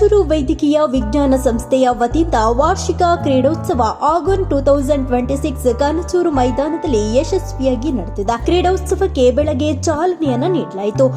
ರಾಯಚೂರು ವೈದ್ಯಕೀಯ ವಿಜ್ಞಾನ ಸಂಸ್ಥೆಯ ವತಿಯಿಂದ ವಾರ್ಷಿಕ ಕ್ರೀಡೋತ್ಸವ ಆಗನ್ two thousand twenty six Kanachur ಮೈದಾನದಲ್ಲಿ ಯಶಸ್ವಿಯಾಗಿ ನಡೆದಿದೆ. ಕ್ರೀಡೋತ್ಸವಕ್ಕೆ ಬೆಳಗ್ಗೆ ಚಾಲನೆಯನ್ನು ನೀಡಲಾಯಿತು.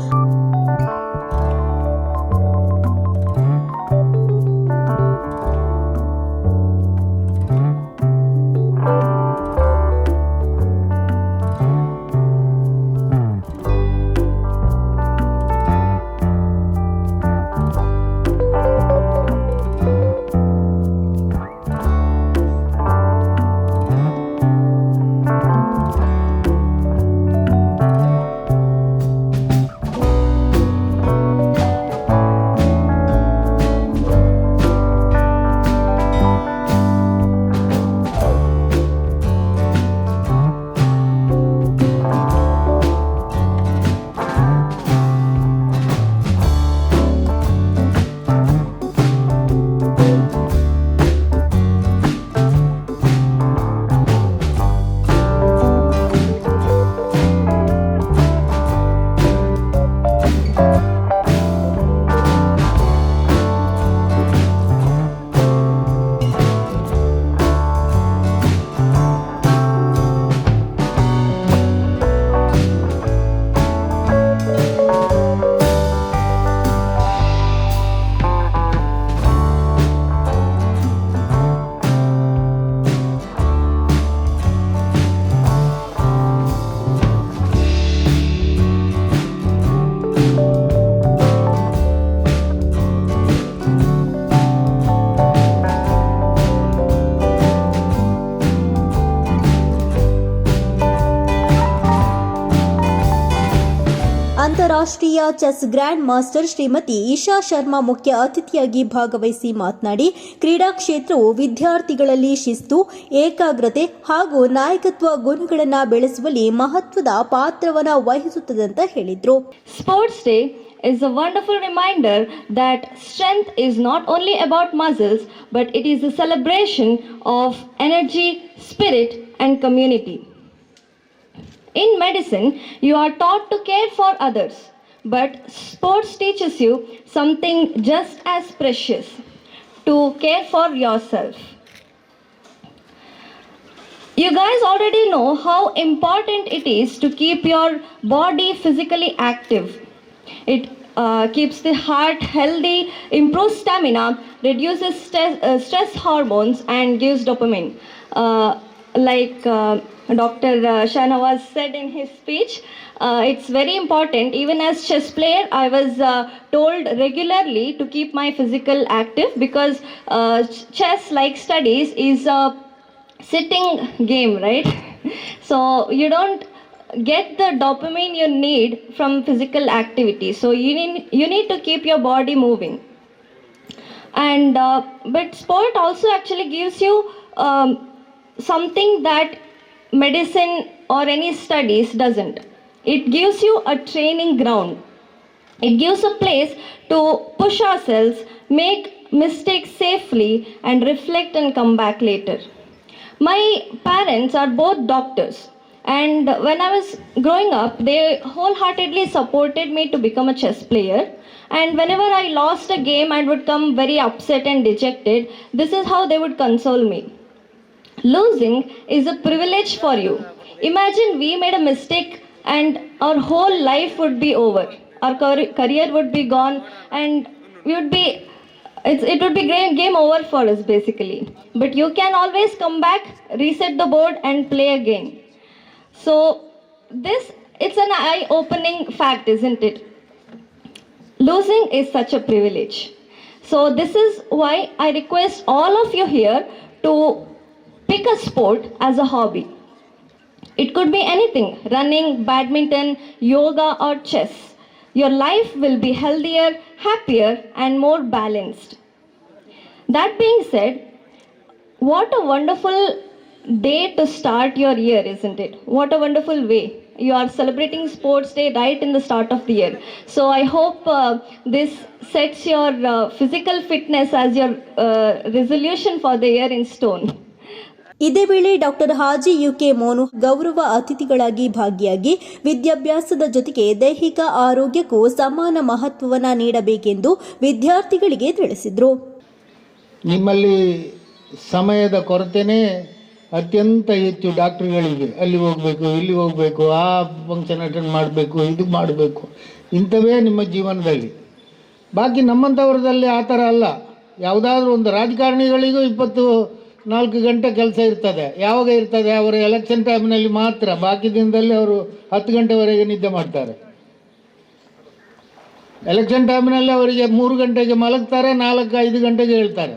ಅಂತಾರಾಷ್ಟ್ರೀಯ chess grand master Shrimati Isha Sharma ಮುಖ್ಯ ಅತಿಥಿಯಾಗಿ ಭಾಗವಹಿಸಿ ಮಾತನಾಡಿ ಕ್ರೀಡಾ ಕ್ಷೇತ್ರವು ವಿದ್ಯಾರ್ಥಿಗಳಲ್ಲಿ ಶಿಸ್ತು ಏಕಾಗ್ರತೆ ಹಾಗೂ ನಾಯಕತ್ವ ಗುಣಗಳನ್ನು ಬೆಳೆಸುವಲ್ಲಿ ಮಹತ್ವದ ಪಾತ್ರವನ್ನು ವಹಿಸುತ್ತದೆ ಅಂತ ಹೇಳಿದರು sports day is a wonderful reminder that strength is not only about muscles, but it is a celebration of energy, spirit, and community. In medicine, you are taught to care for others, but sports teaches you something just as precious to care for yourself. You guys already know how important it is to keep your body physically active. It uh, keeps the heart healthy, improves stamina, reduces stress, uh, stress hormones, and gives dopamine. Uh, like uh, Dr. Uh, Shanawaz said in his speech, uh, it's very important. Even as chess player, I was uh, told regularly to keep my physical active because uh, ch- chess, like studies, is a sitting game, right? So you don't get the dopamine you need from physical activity. So you need you need to keep your body moving. And uh, but sport also actually gives you um, something that medicine or any studies doesn't. It gives you a training ground. It gives a place to push ourselves, make mistakes safely, and reflect and come back later. My parents are both doctors, and when I was growing up, they wholeheartedly supported me to become a chess player. And whenever I lost a game, and would come very upset and dejected. This is how they would console me. Losing is a privilege for you. Imagine we made a mistake and our whole life would be over. Our career would be gone and we would be it's, it would be game, over for us basically. But you can always come back, reset the board and play again. So this it's an eye-opening fact, isn't it? Losing is such a privilege. So this is why I request all of you here to pick a sport as a hobby. It could be anything running, badminton, yoga, or chess. Your life will be healthier, happier, and more balanced. That being said, what a wonderful day to start your year, isn't it? What a wonderful way. You are celebrating Sports Day right in the start of the year. So I hope uh, this sets your uh, physical fitness as your uh, resolution for the year in stone. ಇದೇ ವೇಳೆ doctor Haji UK Monu ಗೌರವ ಅತಿಥಿಗಳಾಗಿ ಭಾಗಿಯಾಗಿ ವಿದ್ಯಾಭ್ಯಾಸದ ಜೊತೆಗೆ ದೈಹಿಕ ಆರೋಗ್ಯಕ್ಕೂ ಸಮಾನ ಮಹತ್ವವನ್ನು ನೀಡಬೇಕೆಂದು ವಿದ್ಯಾರ್ಥಿಗಳಿಗೆ ತಿಳಿಸಿದರು. ನಿಮ್ಮಲ್ಲಿ ಸಮಯದ ಕೊರತೆನೇ ಅತ್ಯಂತ ಹೆಚ್ಚು ಡಾಕ್ಟ್ರುಗಳಿಗೆ. ಅಲ್ಲಿ ಹೋಗಬೇಕು, ಇಲ್ಲಿ ಹೋಗಬೇಕು, ಆ ಫಂಕ್ಷನ್ ಅಟೆಂಡ್ ಮಾಡಬೇಕು, ಇದು ಮಾಡಬೇಕು. ಇಂಥವೇ ನಿಮ್ಮ ಜೀವನದಲ್ಲಿ. ಬಾಕಿ ನಮ್ಮಂಥವ್ರದಲ್ಲಿ ಆ ಥರ ಅಲ್ಲ. ಯಾವುದಾದ್ರೂ ಒಂದು ರಾಜಕಾರಣಿಗಳಿಗೂ ಇಪ್ಪತ್ತು ನಾಲ್ಕು ಗಂಟೆ ಕೆಲಸ ಇರ್ತದೆ. ಯಾವಾಗ ಇರ್ತದೆ? ಅವರು ಎಲೆಕ್ಷನ್ ಟೈಮ್ನಲ್ಲಿ ಮಾತ್ರ. ಬಾಕಿ ದಿನದಲ್ಲಿ ಅವರು ಹತ್ತು ಗಂಟೆವರೆಗೆ ನಿದ್ದೆ ಮಾಡ್ತಾರೆ. ಎಲೆಕ್ಷನ್ ಟೈಮ್ನಲ್ಲಿ ಅವರಿಗೆ ಮೂರು ಗಂಟೆಗೆ ಮಲಗ್ತಾರೆ, ನಾಲ್ಕು, ಐದು ಗಂಟೆಗೆ ಹೇಳ್ತಾರೆ.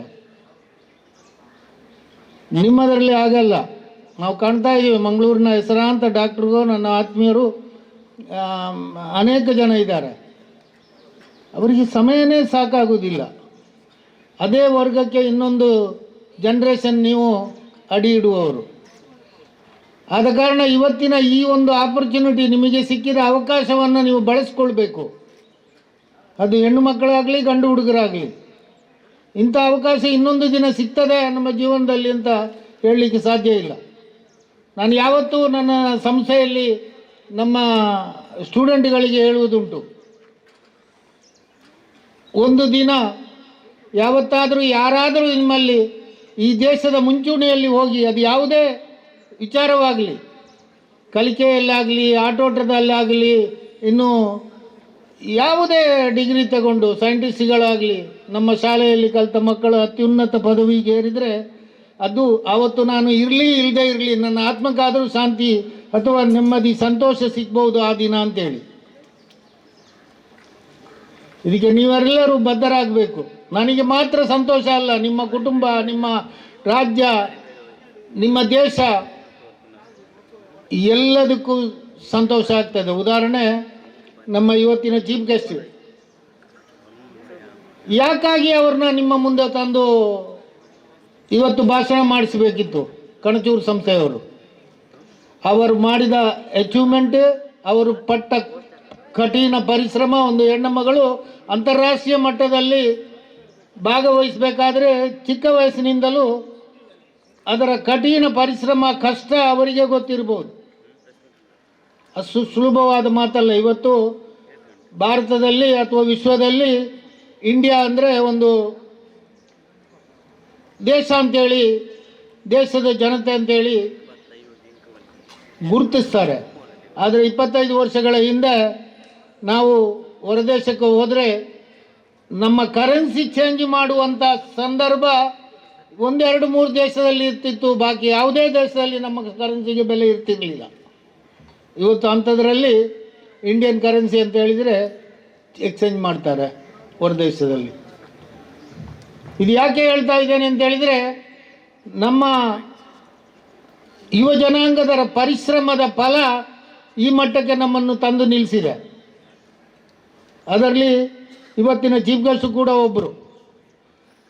ನಿಮ್ಮದರಲ್ಲಿ ಆಗಲ್ಲ ನಾವು ಕಾಣ್ತಾ ಇದ್ದೀವಿ, ಮಂಗಳೂರಿನ ಹೆಸರಾಂತ ಡಾಕ್ಟ್ರಿಗೂ, ನನ್ನ ಆತ್ಮೀಯರು ಅನೇಕ ಜನ ಇದ್ದಾರೆ. ಅವರಿಗೆ ಸಮಯನೇ ಸಾಕಾಗುವುದಿಲ್ಲ. ಅದೇ ವರ್ಗಕ್ಕೆ ಇನ್ನೊಂದು ಜನ್ರೇಷನ್ ನೀವು ಅಡಿ ಇಡುವವರು. ಆದ ಕಾರಣ ಇವತ್ತಿನ ಈ ಒಂದು ಆಪರ್ಚುನಿಟಿ ನಿಮಗೆ ಸಿಕ್ಕಿದ ಅವಕಾಶವನ್ನು ನೀವು ಬಳಸ್ಕೊಳ್ಬೇಕು. ಅದು ಹೆಣ್ಣು ಮಕ್ಕಳಾಗಲಿ, ಗಂಡು ಹುಡುಗರಾಗಲಿ. ಇಂಥ ಅವಕಾಶ ಇನ್ನೊಂದು ದಿನ ಸಿಗ್ತದೆ ನಮ್ಮ ಜೀವನದಲ್ಲಿ ಅಂತ ಹೇಳಲಿಕ್ಕೆ ಸಾಧ್ಯ ಇಲ್ಲ. ನಾನು ಯಾವತ್ತೂ ನನ್ನ ಸಂಸ್ಥೆಯಲ್ಲಿ ನಮ್ಮ ಸ್ಟೂಡೆಂಟ್ಗಳಿಗೆ ಹೇಳುವುದುಂಟು. ಒಂದು ದಿನ ಯಾವತ್ತಾದರೂ ಯಾರಾದರೂ ನಿಮ್ಮಲ್ಲಿ ಈ ದೇಶದ ಮುಂಚೂಣಿಯಲ್ಲಿ ಹೋಗಿ ಅದು ಯಾವುದೇ ವಿಚಾರವಾಗಲಿ, ಕಲಿಕೆಯಲ್ಲಾಗಲಿ, ಆಟೋಟದಲ್ಲಾಗಲಿ, ಇನ್ನು ಯಾವುದೇ ಡಿಗ್ರಿ ತಗೊಂಡು ಸೈಂಟಿಸ್ಟ್ಗಳಾಗಲಿ, ನಮ್ಮ ಶಾಲೆಯಲ್ಲಿ ಕಲಿತ ಮಕ್ಕಳು ಅತ್ಯುನ್ನತ ಪದವಿಗೆ ಏರಿದರೆ ಅದು ಆವತ್ತು ನಾನು ಇರಲಿ ಇಲ್ಲದೆ ಇರಲಿ, ನನ್ನ ಆತ್ಮಕ್ಕಾದರೂ ಶಾಂತಿ ಅಥವಾ ನೆಮ್ಮದಿ, ಸಂತೋಷ ಸಿಗ್ಬೋದು ಆ ದಿನ ಅಂತೇಳಿ. ಇದಕ್ಕೆ ನೀವೆಲ್ಲರೂ ಬದ್ಧರಾಗಬೇಕು. ನನಗೆ ಮಾತ್ರ ಸಂತೋಷ ಅಲ್ಲ, ನಿಮ್ಮ ಕುಟುಂಬ, ನಿಮ್ಮ ರಾಜ್ಯ, ನಿಮ್ಮ ದೇಶ, ಎಲ್ಲದಕ್ಕೂ ಸಂತೋಷ ಆಗ್ತದೆ. ಉದಾಹರಣೆ, ನಮ್ಮ ಇವತ್ತಿನ ಚೀಫ್ ಗೆಸ್ಟ್. ಯಾಕಾಗಿ ಅವ್ರನ್ನ ನಿಮ್ಮ ಮುಂದೆ ತಂದು ಇವತ್ತು ಭಾಷಣ ಮಾಡಿಸಬೇಕಿತ್ತು? ಕಣಚೂರು ಸಂಸ್ಥೆಯವರು. ಅವರು ಮಾಡಿದ ಅಚೀವ್ಮೆಂಟ್ ಅವರು ಪಟ್ಟ ಕಠಿಣ ಪರಿಶ್ರಮ, ಒಂದು ಹೆಣ್ಣು ಮಗಳು ಅಂತಾರಾಷ್ಟ್ರೀಯ ಮಟ್ಟದಲ್ಲಿ ಭಾಗವಹಿಸಬೇಕಾದ್ರೆ ಚಿಕ್ಕ ವಯಸ್ಸಿನಿಂದಲೂ ಅದರ ಕಠಿಣ ಪರಿಶ್ರಮ, ಕಷ್ಟ ಅವರಿಗೆ ಗೊತ್ತಿರ್ಬೋದು ಅಷ್ಟು ಸುಲಭವಾದ ಮಾತಲ್ಲ. ಇವತ್ತು ಭಾರತದಲ್ಲಿ ಅಥವಾ ವಿಶ್ವದಲ್ಲಿ ಇಂಡಿಯಾ ಅಂದರೆ ಒಂದು ದೇಶ ಅಂತೇಳಿ, ದೇಶದ ಜನತೆ ಅಂತೇಳಿ ಗುರುತಿಸ್ತಾರೆ. ಆದರೆ ಇಪ್ಪತ್ತೈದು ವರ್ಷಗಳ ಹಿಂದೆ ನಾವು ಹೊರದೇಶಕ್ಕೆ ಹೋದರೆ ನಮ್ಮ ಕರೆನ್ಸಿ ಚೇಂಜ್ ಮಾಡುವಂಥ ಸಂದರ್ಭ ಒಂದೆರಡು ಮೂರು ದೇಶದಲ್ಲಿ ಇರ್ತಿತ್ತು, ಬಾಕಿ ಯಾವುದೇ ದೇಶದಲ್ಲಿ ನಮ್ಮ ಕರೆನ್ಸಿಗೆ ಬೆಲೆ ಇರ್ತಿರ್ಲಿಲ್ಲ. ಇವತ್ತು ಅಂಥದ್ರಲ್ಲಿ ಇಂಡಿಯನ್ ಕರೆನ್ಸಿ ಅಂತ ಹೇಳಿದರೆ ಎಕ್ಸ್ಚೇಂಜ್ ಮಾಡ್ತಾರೆ ಹೊರದೇಶದಲ್ಲಿ ಇದು ಯಾಕೆ ಹೇಳ್ತಾ ಇದ್ದೇನೆ ಅಂತ ಹೇಳಿದರೆ, ನಮ್ಮ ಯುವ ಜನಾಂಗದರ ಪರಿಶ್ರಮದ ಫಲ ಈ ಮಟ್ಟಕ್ಕೆ ನಮ್ಮನ್ನು ತಂದು ನಿಲ್ಲಿಸಿದೆ ಅದರಲ್ಲಿ ಇವತ್ತಿನ ಚೀಫ್ ಗೆಸ್ಟ್ ಕೂಡ ಒಬ್ಬರು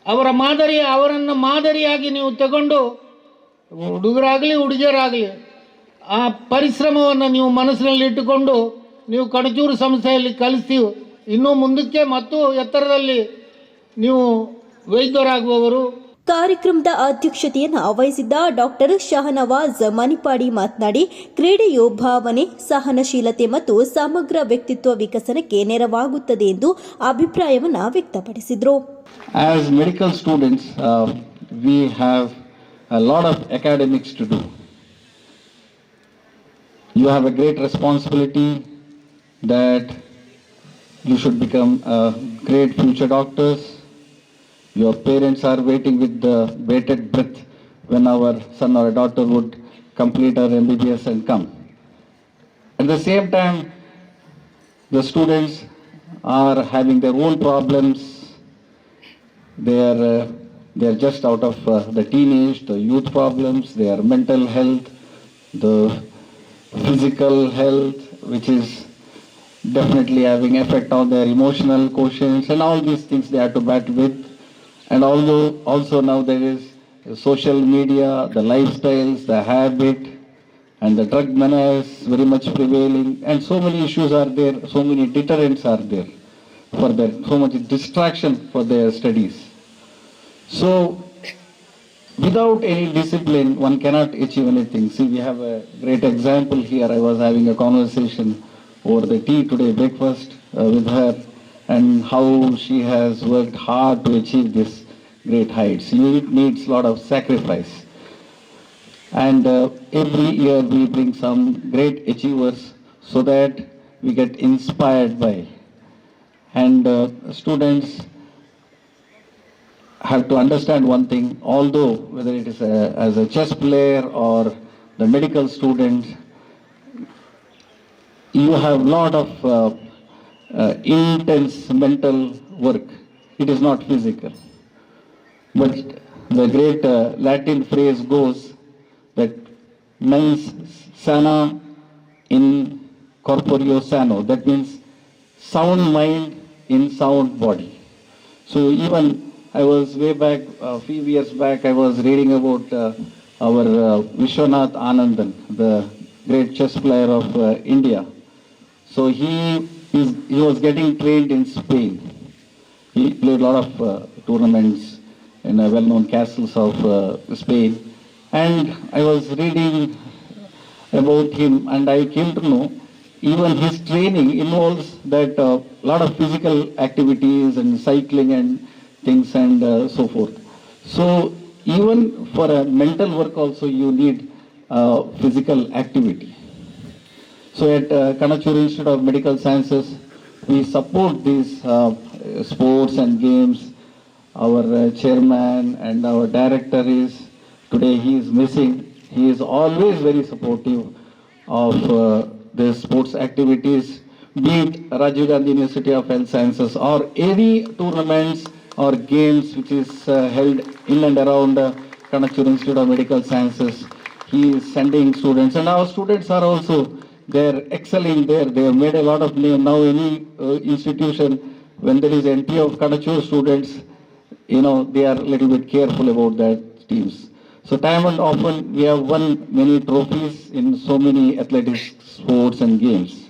ಅವರ ಮಾದರಿ, ಅವರನ್ನು ಮಾದರಿಯಾಗಿ ನೀವು ತಗೊಂಡು ಹುಡುಗರಾಗಲಿ, ಹುಡುಗಿಯರಾಗಲಿ, ಆ ಪರಿಶ್ರಮವನ್ನು ನೀವು ಮನಸ್ಸಿನಲ್ಲಿ ಇಟ್ಟುಕೊಂಡು ನೀವು ಕಣಚೂರು ಸಂಸ್ಥೆಯಲ್ಲಿ ಕಲಿಸ್ತೀವಿ. ಇನ್ನೂ ಮುಂದಕ್ಕೆ ಮತ್ತು ಎತ್ತರದಲ್ಲಿ ನೀವು ವೈದ್ಯರಾಗುವವರು ಕಾರ್ಯಕ್ರಮದ ಅಧ್ಯಕ್ಷತೆಯನ್ನು ವಹಿಸಿದ್ದ ಡಾಕ್ಟರ್ ಶಹನವಾಜ್ ಮನಿಪಾಡಿ ಮಾತನಾಡಿ ಕ್ರೀಡೆಯು ಭಾವನೆ ಸಹನಶೀಲತೆ ಮತ್ತು ಸಮಗ್ರ ವ್ಯಕ್ತಿತ್ವ ವಿಕಸನಕ್ಕೆ ನೆರವಾಗುತ್ತದೆ ಎಂದು ಅಭಿಪ್ರಾಯವನ್ನು ವ್ಯಕ್ತಪಡಿಸಿದರು As medical students, we have a lot of academics to do. You have a great responsibility that you should become a great future doctors. Your parents are waiting with the bated breath when our son or daughter would complete our MBBS and come. At the same time, the students are having their own problems they are uh, they are just out of uh, the teenage the youth problems their mental health the physical health which is definitely having effect on their emotional quotients and all these things they have to battle with and although also now there is social media the lifestyles the habit and the drug menace very much prevailing and so many issues are there so many deterrents are there for their so much distraction for their studies so without any discipline, one cannot achieve anything. See, we have a great example here. I was having a conversation over the tea today, breakfast uh, with her, and how she has worked hard to achieve this great heights. It needs a lot of sacrifice. And uh, every year we bring some great achievers so that we get inspired by. And uh, students have to understand one thing, although whether it is a, as a chess player or the medical student, you have a lot of uh, uh, intense mental work. It is not physical. But the great uh, Latin phrase goes that mens sana in corporeo sano. That means sound mind in sound body. So even I was way back, a few years back, I was reading about uh, our uh, Vishwanath Anandan, the great chess player of uh, India. So he is, he was getting trained in Spain. He played a lot of uh, tournaments in uh, well-known castles of uh, Spain. And I was reading about him and I came to know even his training involves that a lot of physical activities and cycling and things and uh, so forth. So even for a mental work also you need uh, physical activity. So at uh, Kanachur Institute of Medical Sciences, we support these uh, sports and games. Our uh, chairman and our director is, today he is missing. He is always very supportive of uh, the sports activities, be it Rajiv Gandhi University of Health Sciences or any tournaments or games which is uh, held in and around uh, Institute of Medical Sciences. He is sending students and our students are also they're excelling there. They have made a lot of name. Now any uh, institution, when there is entry of Kanachur students, you know, they are a little bit careful about that teams. So time and often we have won many trophies in so many athletics, sports and games.